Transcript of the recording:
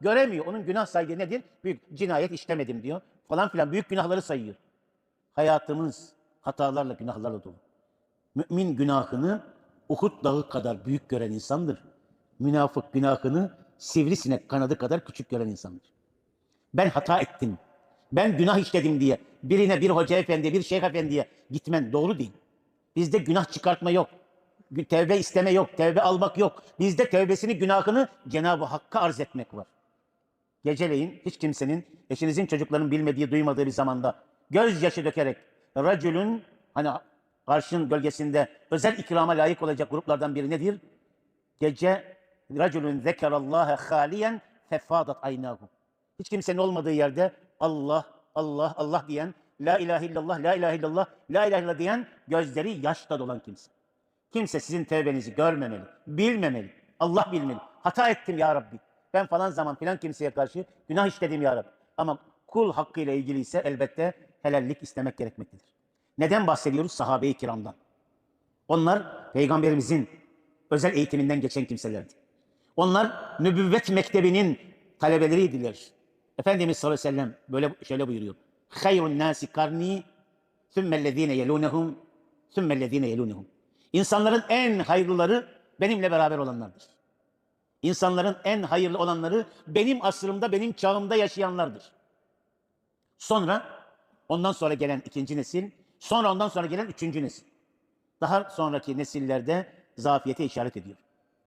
Göremiyor. Onun günah saydığı nedir? Büyük cinayet işlemedim diyor. Falan filan büyük günahları sayıyor. Hayatımız hatalarla, günahlarla dolu. Mümin günahını Uhud dağı kadar büyük gören insandır. Münafık günahını sivrisinek kanadı kadar küçük gören insandır. Ben hata ettim. Ben günah işledim diye birine bir hoca efendi, bir şeyh efendiye gitmen doğru değil. Bizde günah çıkartma yok. Tevbe isteme yok. Tevbe almak yok. Bizde tevbesini, günahını Cenab-ı Hakk'a arz etmek var. Geceleyin hiç kimsenin, eşinizin çocukların bilmediği, duymadığı bir zamanda gözyaşı dökerek racülün hani karşının gölgesinde özel ikrama layık olacak gruplardan biri nedir? Gece racülün zekerallâhe hâliyen fefadat aynahu. Hiç kimsenin olmadığı yerde Allah, Allah, Allah diyen, la ilahe illallah, la ilahe illallah, la ilahe illallah diyen gözleri yaşla dolan kimse. Kimse sizin tevbenizi görmemeli, bilmemeli. Allah bilmeli. Hata ettim ya Rabbi. Ben falan zaman filan kimseye karşı günah işledim ya Rabbi. Ama kul hakkıyla ilgili ise elbette helallik istemek gerekmektedir. Neden bahsediyoruz? Sahabe-i kiramdan. Onlar peygamberimizin özel eğitiminden geçen kimselerdi. Onlar nübüvvet mektebinin talebeleriydiler. Efendimiz sallallahu aleyhi ve sellem böyle şöyle buyuruyor. Hayrun nasi karni sümmellezine yelunehum sümmellezine yelunehum. İnsanların en hayırlıları benimle beraber olanlardır. İnsanların en hayırlı olanları benim asrımda, benim çağımda yaşayanlardır. Sonra ondan sonra gelen ikinci nesil, sonra ondan sonra gelen üçüncü nesil. Daha sonraki nesillerde zafiyete işaret ediyor.